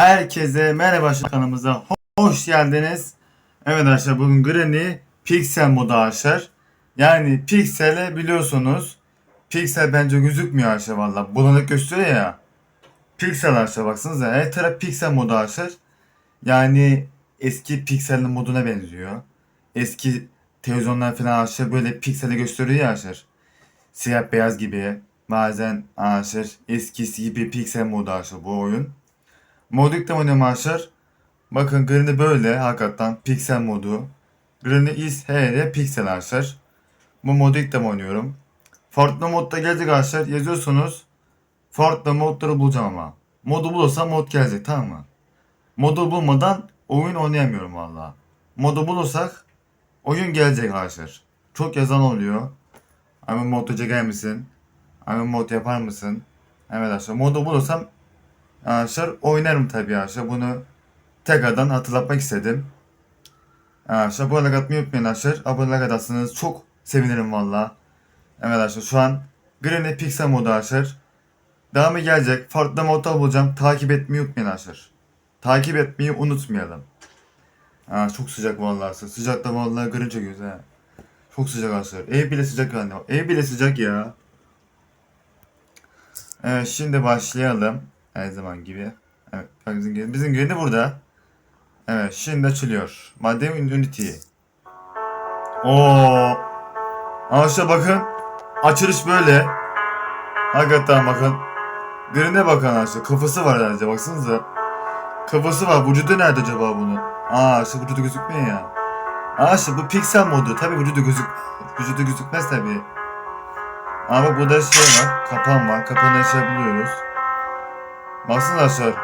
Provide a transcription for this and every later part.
Herkese merhaba kanalımıza ho- hoş geldiniz. Evet arkadaşlar bugün Granny Pixel modu arkadaşlar. Yani Pixel'e biliyorsunuz Pixel bence gözükmüyor arkadaşlar valla. Bulanık gösteriyor ya. Pixel arkadaşlar baksanıza her taraf Pixel modu arkadaşlar. Yani eski Pixel'in moduna benziyor. Eski televizyonlar falan arkadaşlar böyle Pixel'e gösteriyor ya arkadaşlar. Siyah beyaz gibi. Bazen arkadaşlar eskisi gibi Pixel modu arkadaşlar bu oyun. Moduk da oynuyorum arkadaşlar. Bakın Granny böyle hakikaten piksel modu. Granny is HD piksel arkadaşlar. Bu defa oynuyorum. Fortnite modda gelecek arkadaşlar. Yazıyorsunuz. Fortnite modları bulacağım ama. Modu bulursam mod gelecek tamam mı? Modu bulmadan oyun oynayamıyorum valla. Modu bulursak oyun gelecek arkadaşlar. Çok yazan oluyor. Abi mod misin? Abi mod yapar mısın? Evet arkadaşlar modu bulursam Arkadaşlar oynarım tabii arkadaşlar. Bunu tekrardan hatırlatmak istedim. Arkadaşlar abone atmayı unutmayın arkadaşlar. Abone atarsanız çok sevinirim valla. Evet arkadaşlar şu an Granny Pixel modu arkadaşlar. Devamı gelecek. Farklı modda bulacağım. Takip etmeyi unutmayın arkadaşlar. Takip etmeyi unutmayalım. Aa, çok sıcak vallahi. Sıcakta vallahi gırın çekiyoruz ha. Çok sıcak arkadaşlar. Ev bile sıcak yani. Ev bile sıcak ya. Evet şimdi başlayalım. Her zaman gibi. Evet bizim gün, bizim gün de burada. Evet şimdi açılıyor. Madde Unity. Oo. Arkadaşlar bakın. Açılış böyle. Hakikaten bakın. Green'e bakın arkadaşlar. Kafası var herhalde baksanıza. Kafası var. Vücudu nerede acaba bunun? Aa işte vücudu gözükmüyor ya. Aa işte bu piksel modu. Tabi vücudu gözük vücudu gözükmez tabi. Ama burada şey var. Kapan var. Kapanı şey buluyoruz. Baksana arkadaşlar.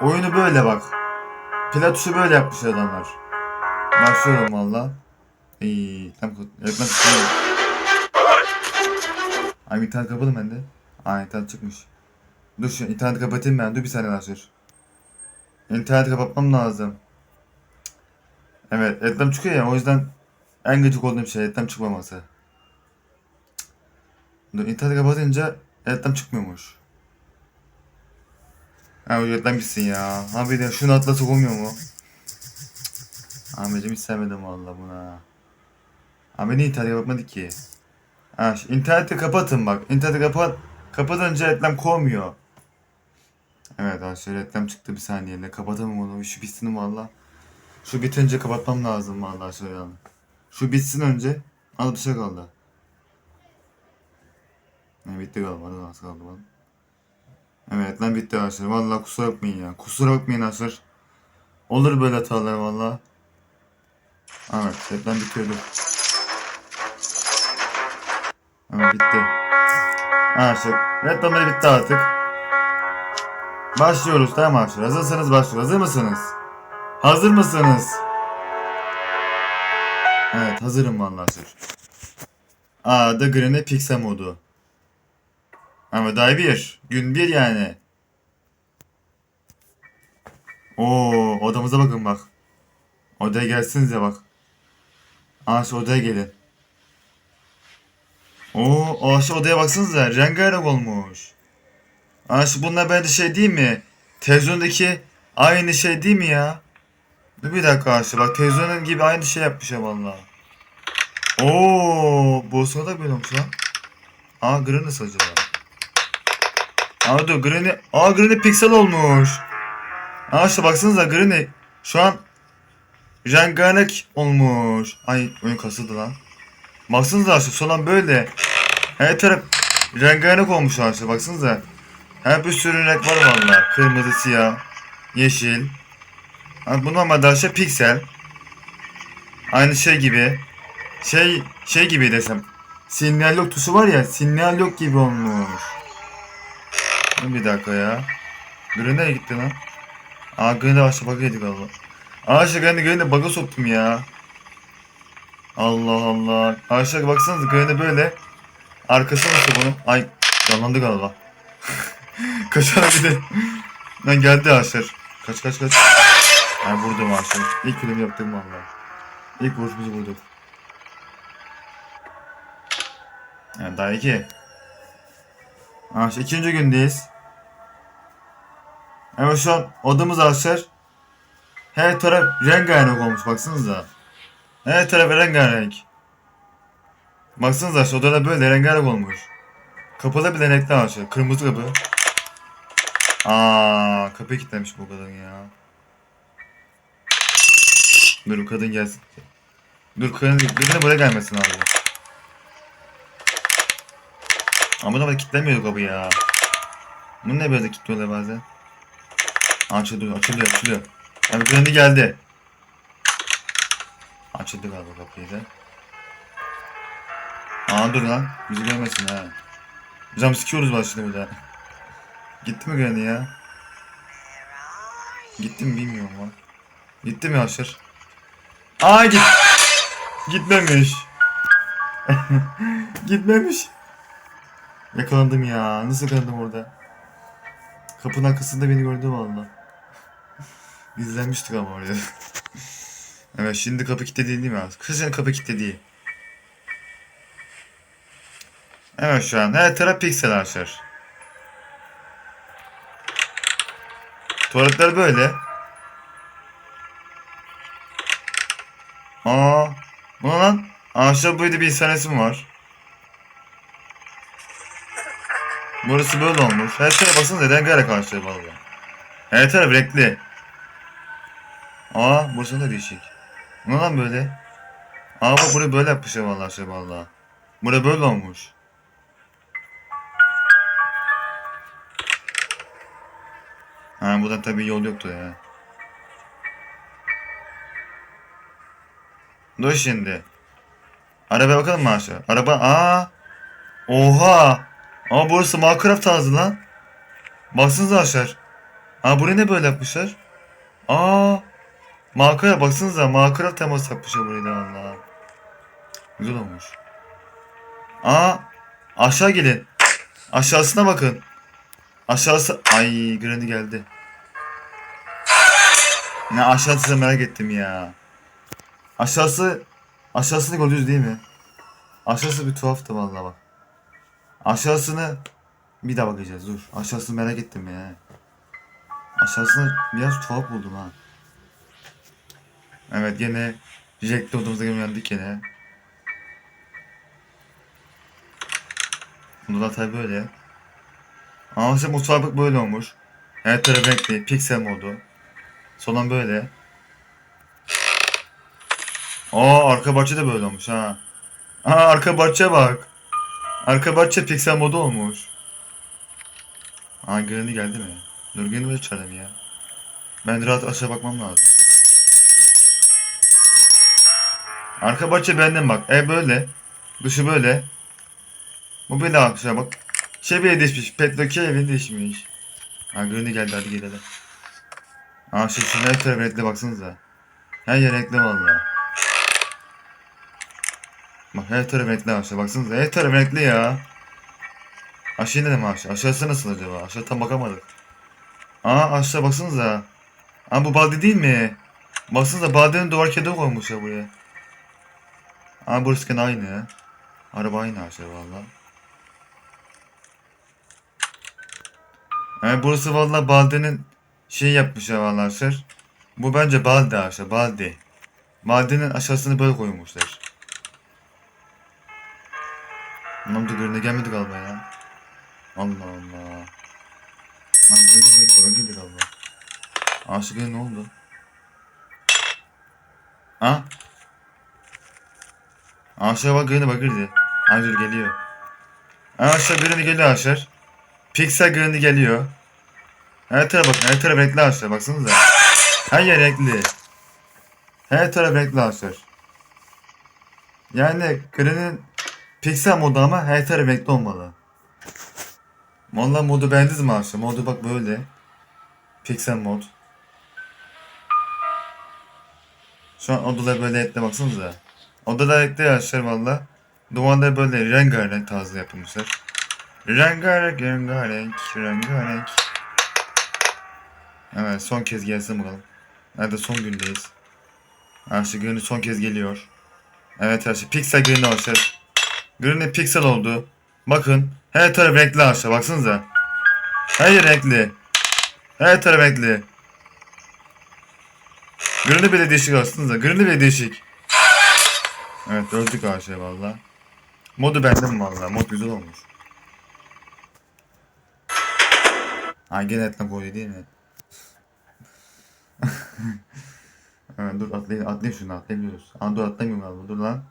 Oyunu böyle bak. Pila tuşu böyle yapmış adamlar. Başlıyorum valla. İyi. Tam reklam çıkıyor. Ay internet kapalı bende. Aa internet çıkmış. Dur şu interneti kapatayım ben. Dur bir saniye arkadaşlar. İnterneti kapatmam lazım. Evet reklam çıkıyor ya o yüzden en gıcık olduğum şey reklam çıkmaması. Dur interneti kapatınca reklam çıkmıyormuş. Ha reklam gitsin ya. Abi de şunu atla sokulmuyor mu? Ahmetciğim hiç sevmedim valla buna. Abi niye interneti kapatmadı ki? Ha interneti kapatın bak. İnterneti kapat. Kapatınca reklam kovmuyor. Evet arkadaşlar reklam çıktı bir saniyede. Kapatamam onu. Şu bitsin valla. Şu bitince kapatmam lazım valla şöyle. Şu bitsin önce. Al bir şey kaldı. Ne bitti galiba. Nasıl kaldı bana. Evet lan bitti arkadaşlar. Valla kusura bakmayın ya. Kusura bakmayın arkadaşlar. Olur böyle hatalar valla. Evet reklam bitiyordu. Evet bitti. Arkadaşlar reklamları bitti artık. Başlıyoruz tamam arkadaşlar. Hazırsanız başlıyoruz. Hazır mısınız? Hazır mısınız? Evet hazırım vallahi arkadaşlar. Aa da Granny Pixel modu. Ama daha bir. Gün bir yani. Oo odamıza bakın bak. Odaya gelsinize bak. Aa odaya gelin. Oo aa odaya baksanıza. Rengarenk olmuş. Aa şu bunlar bence şey değil mi? Televizyondaki aynı şey değil mi ya? Dur bir dakika arkadaşlar bak televizyonun gibi aynı şey yapmışlar valla. Oo bu sırada böyle olmuş lan. Aa nasıl acaba? Dur Granny. Aa Granny piksel olmuş. Aa işte baksanıza Granny. Şu an rengarenk olmuş. Ay oyun kasıldı lan. Baksanıza şu son an böyle. Her taraf rengarenk olmuş arkadaşlar baksanıza. Her bir sürü renk var valla. Kırmızı, siyah, yeşil. Ha, bu normalde arkadaşlar piksel. Aynı şey gibi. Şey şey gibi desem. Sinyal yok tuşu var ya sinyal yok gibi olmuş. Bir dakika ya. Granny nereye gitti lan? Aa Granny aşağı bug'a yedik. Aa aşağı Granny Granny bug'a soktum ya. Allah Allah. Aşağı baksanıza Granny böyle. Arkası nasıl bunun? Ay canlandı galiba. Kaçana de. Lan geldi aşağı. Kaç kaç kaç. Ben vurdum aşağı. İlk film yaptım valla. İlk vuruşumuzu vurduk. Yani daha iki. Aşağı ikinci gündeyiz. Evet şu an odamız arkadaşlar. Her taraf rengarenk olmuş baksanıza. Her taraf rengarenk. Baksanıza şu odada böyle rengarenk olmuş. Kapıda bile renkli arkadaşlar. Kırmızı kapı. Aa, kapıyı kilitlemiş bu kadın ya. Dur kadın gelsin. Dur kadın, kadın buraya gelmesin abi. Ama da kilitlemiyor kapı ya. Bu ne böyle kilitliyorlar bazen? Açılıyor, açılıyor, açılıyor. Abi kendi geldi. Açıldı galiba kapıyı da. Aa dur lan. Bizi görmesin ha. Cam sikiyoruz başladı burada. Gitti mi Granny ya? Gitti mi bilmiyorum lan. Gitti mi Aşır? Aa git. Gitmemiş. Gitmemiş. Yakalandım ya. Nasıl yakalandım orada? Kapının arkasında beni gördü valla. İzlenmiştik ama oraya. evet şimdi kapı kilitli değil değil mi? Kızın kapı kilitli. Evet şu an her taraf piksel arkadaşlar. Tuvaletler böyle. Aa, bu lan? Aşağı böyle bir insan resmi var. Burası böyle olmuş. Her tarafa baksanıza rengarenk arkadaşlar valla. Her taraf renkli. Aa burası da değişik. Ne lan böyle? Aa bak burayı böyle yapmışlar valla şey valla. Bura böyle olmuş. Ha buradan tabii yol yoktu ya. Dur şimdi. Arabaya bakalım mı aşağı? Araba aa. Oha. Ama burası Minecraft tarzı lan. Baksanıza aşağı. Aa burayı ne böyle yapmışlar? Aa. Minecraft baksanıza Minecraft teması yapmışlar burayı da valla. Güzel olmuş. Aa. Aşağı gelin. Aşağısına bakın. Aşağısı... Ay Granny geldi. Ne aşağısı merak ettim ya. Aşağısı... Aşağısını gördünüz değil mi? Aşağısı bir tuhaftı vallahi bak. Aşağısını... Bir daha bakacağız dur. Aşağısını merak ettim ya. Aşağısını biraz tuhaf buldum ha. Evet. Jack'te olduğumuzda gene uyandık gene. Bunda da tabi böyle. Ama işte mutfağı bak böyle olmuş. Her taraf renkli, piksel modu. Solan böyle. Aa arka bahçe de böyle olmuş ha. Aa arka bahçe bak. Arka bahçe piksel modu olmuş. Aa Granny geldi mi? Dur Granny böyle ya. Ben rahat aşağı bakmam lazım. Arka bahçe benden bak. E böyle. Dışı böyle. Bu böyle aşağı bak. Şey bile değişmiş. Petroki evi değişmiş. Ha Granny geldi hadi gidelim. Aa şu şu her taraf renkli baksanıza. Her yer renkli valla. Bak her taraf renkli aşağı baksanıza. Her taraf renkli ya. Aşağı ne mi aşağı? Aşağısı nasıl acaba? Aşağı tam bakamadık. Aa aşağı baksanıza. Aa bu baldi değil mi? Baksanıza baldenin duvar kedi koymuş ya buraya. Aa burası gene aynı ya. Araba aynı aşağı valla. Yani burası valla Balde'nin şey yapmışlar valla arkadaşlar. Bu bence Balde arkadaşlar Balde. Balde'nin aşağısını böyle koymuşlar. Anam da görüne gelmedi galiba ya. Allah Allah. Lan böyle böyle böyle geldi galiba. Aşık ne oldu? Ha? Aşağı bak görüne bak girdi. Hayır geliyor. Aşağı görüne geliyor arkadaşlar. Pixel Granny geliyor. Her tarafa bakın. Her taraf renkli ağaçlar. Baksanıza. Her yer renkli. Her taraf renkli ağaçlar. Yani Granny'nin Pixel modu ama her taraf renkli olmalı. Valla modu beğendiniz mi ağaçlar? Modu bak böyle. Pixel mod. Şu an odalar böyle renkli baksanıza. Odalar renkli ağaçlar valla. Duvarlar böyle rengarenk tarzı yapılmışlar. Rengarenk, rengarenk, rengarenk. Evet son kez gelsin bakalım. Nerede son gündeyiz. Arşi Granny son kez geliyor. Evet Arşi Pixel Granny arkadaşlar. Granny Pixel oldu. Bakın her taraf renkli arkadaşlar baksanıza. Her yer renkli. Evet renkli. Gırını bile değişik aslında. Gırını bile değişik. Evet öldük aşağı valla. Modu bende mi valla? Mod güzel olmuş. Ha gene etle koydu değil mi? dur atlayayım, atlayayım şunu atlayabiliyoruz. Aa dur atlamıyorum galiba dur lan.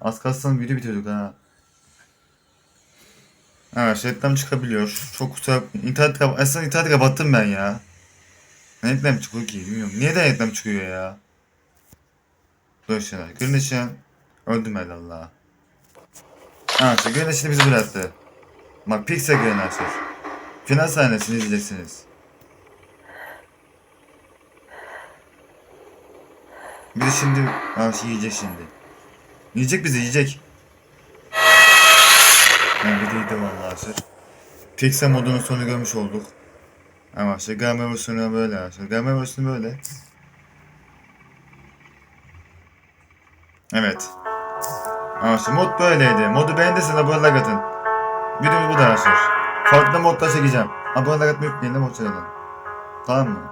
Az kalsın video bitiriyorduk ha. Evet reklam çıkabiliyor. Çok kusura internet kap aslında internet kapattım ben ya. Ne reklam çıkıyor ki bilmiyorum. Niye de reklam çıkıyor ya? Dur şeyler. Güneş'e öldüm Allah. Ha işte Güneş'ini bizi bıraktı. Bak Pixel Güneş'tir. Final sahnesini izleyeceksiniz. Bir de şimdi ha şey yiyecek şimdi. Yiyecek bizi yiyecek. Yani bir de yedi aşır. Pixel modunun sonunu görmüş olduk. Ama işte game versiyonu böyle aşır. Game versiyonu böyle. Evet. Ama işte mod böyleydi. Modu beğendiyseniz abone like atın. Videomuz bu da aşır. Farklı modda çekeceğim. Abone like atmayı unutmayın da mod. Tamam mı?